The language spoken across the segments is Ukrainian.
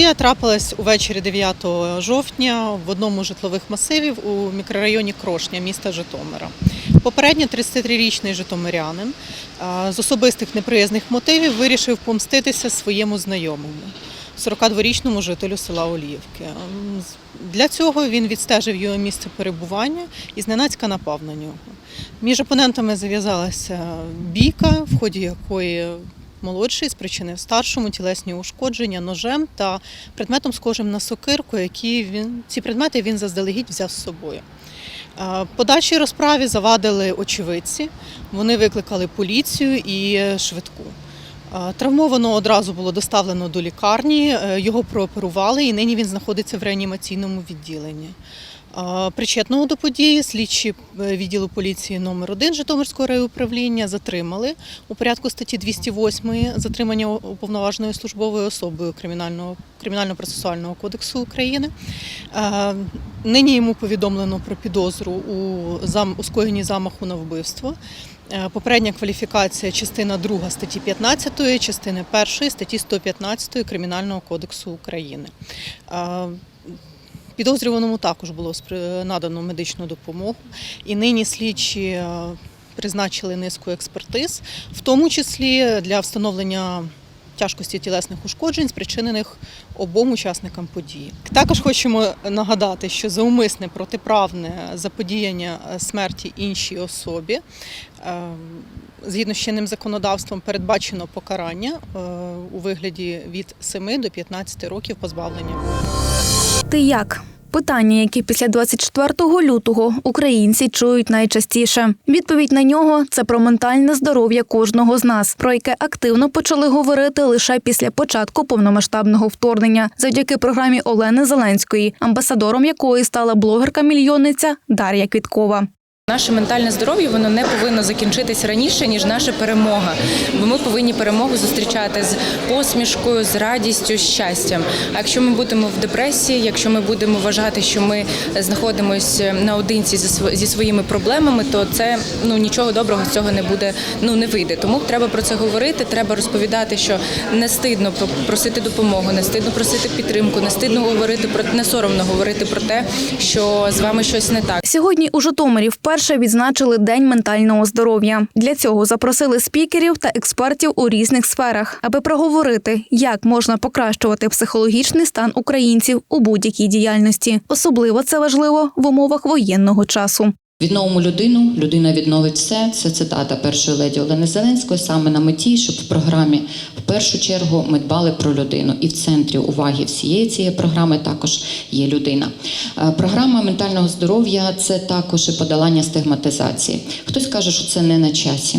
Подія трапилась увечері 9 жовтня в одному з житлових масивів у мікрорайоні Крошня міста Житомира. Попередньо 33-річний житомирянин з особистих неприязних мотивів вирішив помститися своєму знайомому, 42-річному жителю села Оліївки. Для цього він відстежив його місце перебування і зненацька напав на нього. Між опонентами зав'язалася бійка, в ході якої молодший спричинив старшому тілесні ушкодження ножем та предметом схожим на сокирку, які він ці предмети він заздалегідь взяв з собою. Подальшій розправі завадили очевидці. Вони викликали поліцію і швидку. Травмовано одразу було доставлено до лікарні, е, його прооперували, і нині він знаходиться в реанімаційному відділенні. Причетного до події слідчі е, відділу поліції номер 1 Житомирського райуправління затримали у порядку статті 208 затримання уповноваженою службовою особою Кримінального Кримінально-процесуального кодексу України. Нині йому повідомлено про підозру у зам у скоєнні замаху на вбивство. Е, Попередня кваліфікація частина 2 статті 15, частини 1 статті 115 Кримінального кодексу України. Підозрюваному також було надано медичну допомогу, і нині слідчі е, призначили низку експертиз, в тому числі для встановлення тяжкості тілесних ушкоджень, спричинених обом учасникам події. Також хочемо нагадати, що за умисне протиправне заподіяння е, смерті іншій особі е, згідно з чинним законодавством передбачено покарання у вигляді від 7 до 15 років позбавлення. Ти як? Питання, які після 24 лютого українці чують найчастіше. Відповідь на нього це про ментальне здоров'я кожного з нас, про яке активно почали говорити лише після початку повномасштабного вторгнення, завдяки програмі Олени Зеленської, амбасадором якої стала блогерка-мільйонниця Дар'я Квіткова. Наше ментальне здоров'я воно не повинно закінчитись раніше ніж наша перемога. Бо ми повинні перемогу зустрічати з посмішкою, з радістю, з щастям. А якщо ми будемо в депресії, якщо ми будемо вважати, що ми знаходимося наодинці зі сво- своїми проблемами, то це ну нічого доброго з цього не буде, ну не вийде. Тому треба про це говорити. Треба розповідати, що не стидно про- просити допомогу, не стидно просити підтримку, не стидно говорити про не соромно говорити про те, що з вами щось не так. Сьогодні у Житомирі вперше відзначили День ментального здоров'я. Для цього запросили спікерів та експертів у різних сферах, аби проговорити, як можна покращувати психологічний стан українців у будь-якій діяльності. Особливо це важливо в умовах воєнного часу. Відновимо людину, людина відновить все. Це цитата першої леді Олени Зеленської саме на меті, щоб в програмі в першу чергу ми дбали про людину. І в центрі уваги всієї цієї програми також є людина. Е, Програма ментального здоров'я це також і подолання стигматизації. Хтось каже, що це не на часі.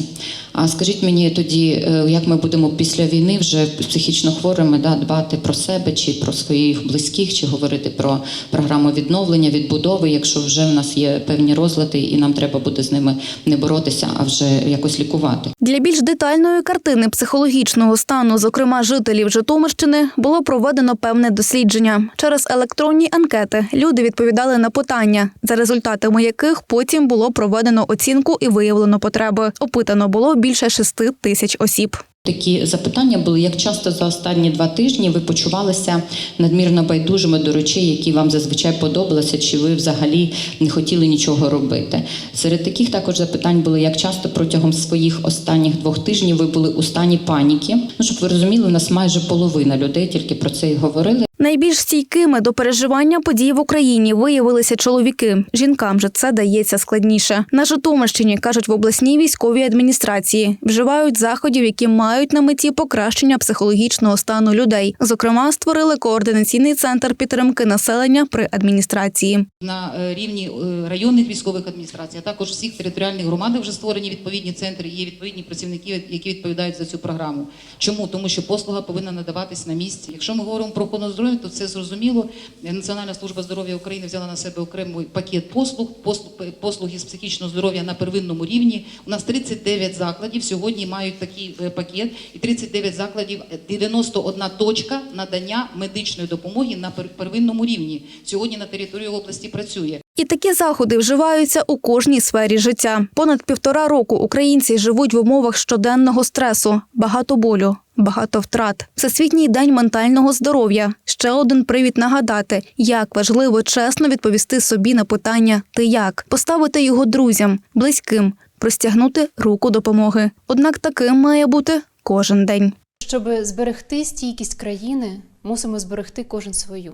А скажіть мені тоді, е, як ми будемо після війни вже психічно хворими да, дбати про себе чи про своїх близьких, чи говорити про програму відновлення, відбудови, якщо вже в нас є певні розлади, і нам треба буде з ними не боротися, а вже якось лікувати. Для більш детальної картини психологічного стану, зокрема жителів Житомирщини, було проведено певне дослідження. Через електронні анкети люди відповідали на питання, за результатами яких потім було проведено оцінку і виявлено потреби. Опитано було більше шести тисяч осіб. Такі запитання були, як часто за останні два тижні ви почувалися надмірно байдужими до речей, які вам зазвичай подобалися, чи ви взагалі не хотіли нічого робити. Серед таких також запитань були, як часто протягом своїх останніх двох тижнів ви були у стані паніки. Ну, щоб ви розуміли, у нас майже половина людей тільки про це і говорили. Найбільш стійкими до переживання подій в Україні виявилися чоловіки. Жінкам же це дається складніше. На Житомирщині кажуть в обласній військовій адміністрації, вживають заходів, які мають на меті покращення психологічного стану людей. Зокрема, створили координаційний центр підтримки населення при адміністрації. на е, рівні е, районних військових адміністрацій, а також всіх територіальних громадах вже створені відповідні центри. Є відповідні працівники, які відповідають за цю програму. Чому? Тому що послуга повинна надаватись на місці. Якщо ми говоримо про охорону то це зрозуміло. Національна служба здоров'я України взяла на себе окремий пакет послуг, послуг послуги з психічного здоров'я на первинному рівні. У нас 39 закладів сьогодні мають такий е, пакет, і 39 закладів, е, 91 точка надання медичної допомоги на пер- первинному рівні. Сьогодні на території області працює. І такі заходи вживаються у кожній сфері життя. Понад півтора року українці живуть в умовах щоденного стресу, багато болю, багато втрат. Всесвітній день ментального здоров'я. Ще один привід нагадати, як важливо чесно відповісти собі на питання Ти як поставити його друзям, близьким, простягнути руку допомоги. Однак таким має бути кожен день. Щоб зберегти стійкість країни, мусимо зберегти кожен свою.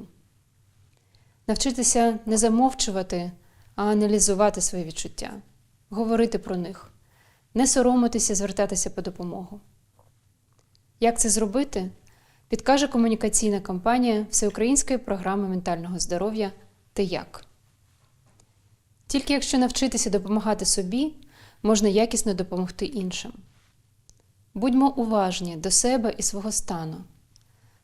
Навчитися не замовчувати, а аналізувати свої відчуття, говорити про них, не соромитися, звертатися по допомогу. Як це зробити, підкаже комунікаційна кампанія Всеукраїнської програми ментального здоров'я Ти як. Тільки якщо навчитися допомагати собі, можна якісно допомогти іншим. Будьмо уважні до себе і свого стану.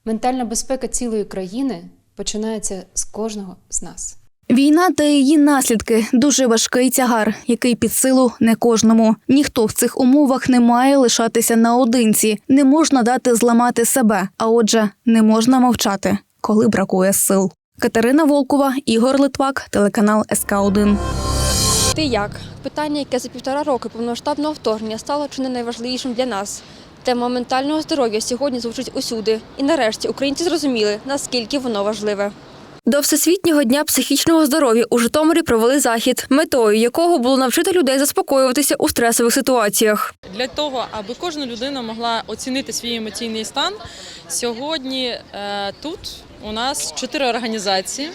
Ментальна безпека цілої країни починається з кожного з нас. Війна та її наслідки дуже важкий тягар, який під силу не кожному. Ніхто в цих умовах не має лишатися наодинці. Не можна дати зламати себе, а отже, не можна мовчати, коли бракує сил. Катерина Волкова, Ігор Литвак, телеканал СК 1 Ти як? Питання, яке за півтора роки повномасштабного вторгнення стало чи не найважливішим для нас. Тема ментального здоров'я сьогодні звучить усюди. І нарешті українці зрозуміли, наскільки воно важливе. До Всесвітнього дня психічного здоров'я у Житомирі провели захід, метою якого було навчити людей заспокоюватися у стресових ситуаціях. Для того, аби кожна людина могла оцінити свій емоційний стан, сьогодні е, тут у нас чотири організації,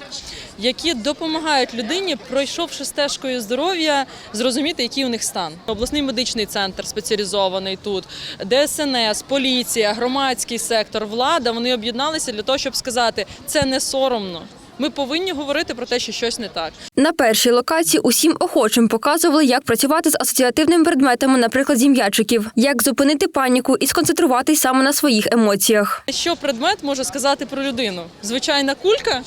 які допомагають людині, пройшовши стежкою здоров'я, зрозуміти, який у них стан. Обласний медичний центр спеціалізований тут, ДСНС, поліція, громадський сектор, влада вони об'єдналися для того, щоб сказати, це не соромно. Ми повинні говорити про те, що щось не так. На першій локації усім охочим показували, як працювати з асоціативними предметами, наприклад, зі м'ячиків, як зупинити паніку і сконцентруватись саме на своїх емоціях. Що предмет може сказати про людину? Звичайна кулька,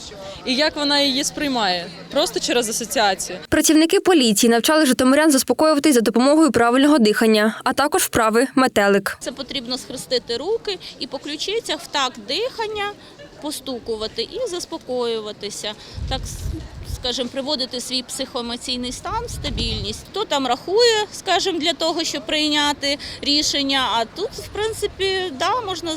і як вона її сприймає, просто через асоціацію. Працівники поліції навчали житомирян заспокоюватись за допомогою правильного дихання, а також вправи метелик. Це потрібно схрестити руки і по ключицях в такт дихання постукувати і заспокоюватися. Так, скажімо, приводити свій психоемоційний стан, стабільність. Хто там рахує, скажімо, для того, щоб прийняти рішення. А тут, в принципі, да, можна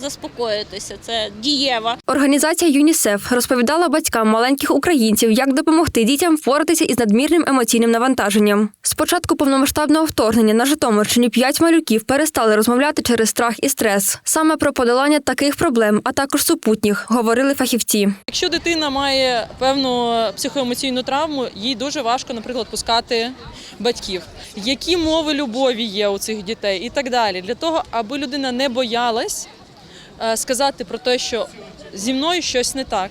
заспокоїтися. Це дієва. Організація ЮНІСЕФ розповідала батькам маленьких українців, як допомогти дітям впоратися із надмірним емоційним навантаженням. З початку повномасштабного вторгнення на Житомирщині п'ять малюків перестали розмовляти через страх і стрес. Саме про подолання таких проблем, а також супутніх, говорили фахівці. Якщо дитина має певну психоемоційну травму, їй дуже важко, наприклад, пускати батьків. Які мови любові є у цих дітей і так далі. Для того, аби людина не боялась сказати про те, що зі мною щось не так.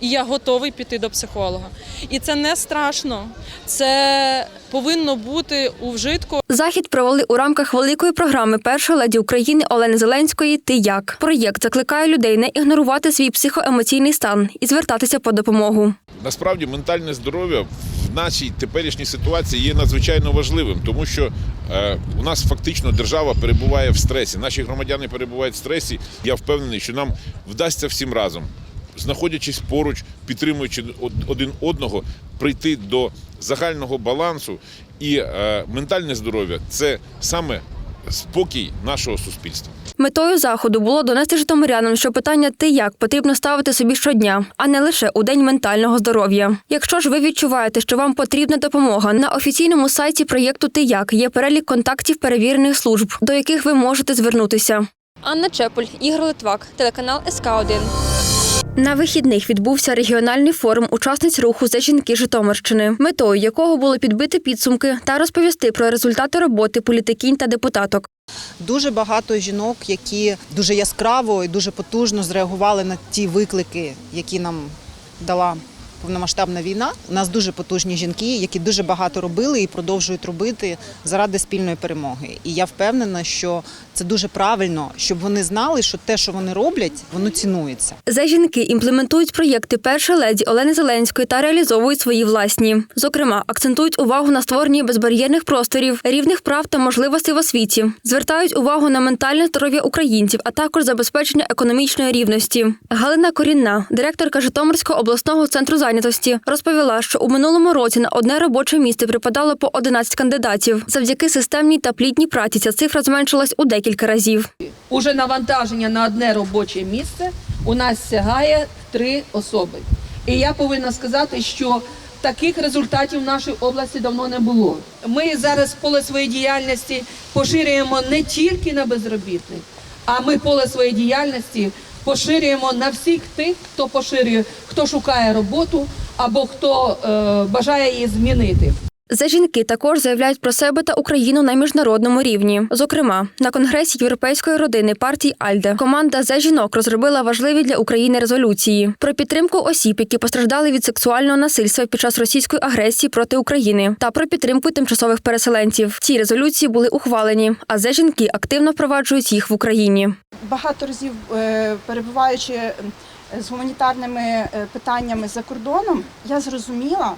І я готовий піти до психолога. І це не страшно. Це повинно бути у вжитку. Захід провели у рамках великої програми першої леді України Олени Зеленської Ти як проєкт закликає людей не ігнорувати свій психоемоційний стан і звертатися по допомогу. Насправді ментальне здоров'я в нашій теперішній ситуації є надзвичайно важливим, тому що е, у нас фактично держава перебуває в стресі. Наші громадяни перебувають в стресі. Я впевнений, що нам вдасться всім разом, знаходячись поруч, підтримуючи од- один одного, прийти до загального балансу. І е, ментальне здоров'я це саме спокій нашого суспільства. Метою заходу було донести житомирянам, що питання ти як потрібно ставити собі щодня, а не лише у день ментального здоров'я. Якщо ж ви відчуваєте, що вам потрібна допомога, на офіційному сайті проєкту Ти як є перелік контактів перевірених служб, до яких ви можете звернутися. Анна Чепуль, Ігор Литвак, телеканал СК 1 на вихідних відбувся регіональний форум учасниць руху за жінки Житомирщини, метою якого було підбити підсумки та розповісти про результати роботи політикінь та депутаток. Дуже багато жінок, які дуже яскраво і дуже потужно зреагували на ті виклики, які нам дала повномасштабна війна. У нас дуже потужні жінки, які дуже багато робили і продовжують робити заради спільної перемоги. І я впевнена, що це дуже правильно, щоб вони знали, що те, що вони роблять, воно цінується. За жінки імплементують проєкти першої леді Олени Зеленської та реалізовують свої власні. Зокрема, акцентують увагу на створенні безбар'єрних просторів, рівних прав та можливостей в освіті, звертають увагу на ментальне здоров'я українців, а також забезпечення економічної рівності. Галина Корінна, директорка Житомирського обласного центру зайнятості розповіла, що у минулому році на одне робоче місце припадало по 11 кандидатів. Завдяки системній та плідній праці ця цифра зменшилась у декілька разів. Уже навантаження на одне робоче місце у нас сягає три особи. І я повинна сказати, що таких результатів в нашій області давно не було. Ми зараз поле своєї діяльності поширюємо не тільки на безробітних, а ми поле своєї діяльності поширюємо на всіх тих, хто поширює, хто шукає роботу або хто е, бажає її змінити. За жінки також заявляють про себе та Україну на міжнародному рівні. Зокрема, на конгресі європейської родини партії Альде команда за жінок розробила важливі для України резолюції про підтримку осіб, які постраждали від сексуального насильства під час російської агресії проти України, та про підтримку тимчасових переселенців. Ці резолюції були ухвалені, а за жінки активно впроваджують їх в Україні. багато разів е, перебуваючи е, з гуманітарними е, питаннями за кордоном, я зрозуміла,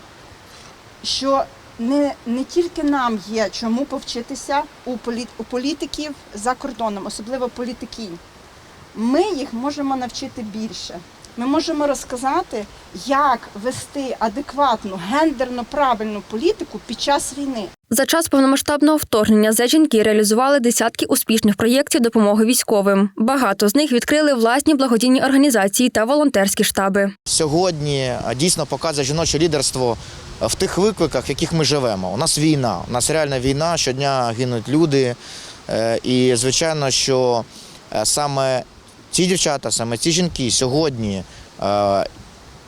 що не, не тільки нам є чому повчитися у, політ, у політиків за кордоном, особливо політикінь. Ми їх можемо навчити більше. Ми можемо розказати, як вести адекватну, гендерно правильну політику під час війни. За час повномасштабного вторгнення за жінки реалізували десятки успішних проєктів допомоги військовим. Багато з них відкрили власні благодійні організації та волонтерські штаби. Сьогодні дійсно показує жіноче лідерство в тих викликах, в яких ми живемо. У нас війна, у нас реальна війна, щодня гинуть люди. Е, І звичайно, що е, саме ці дівчата, саме ці жінки сьогодні е,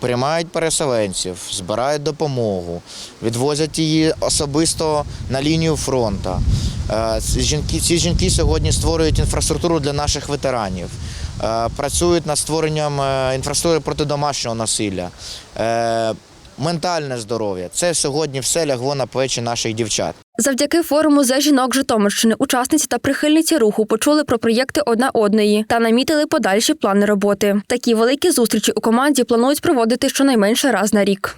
приймають переселенців, збирають допомогу, відвозять її особисто на лінію фронту. Жінки, ці жінки сьогодні створюють інфраструктуру для наших ветеранів, працюють над створенням інфраструктури проти домашнього насилля. Ментальне здоров'я це сьогодні все лягло на плечі наших дівчат. Завдяки форуму за жінок Житомирщини учасниці та прихильниці руху почули про проєкти одна одної та намітили подальші плани роботи. Такі великі зустрічі у команді планують проводити щонайменше раз на рік.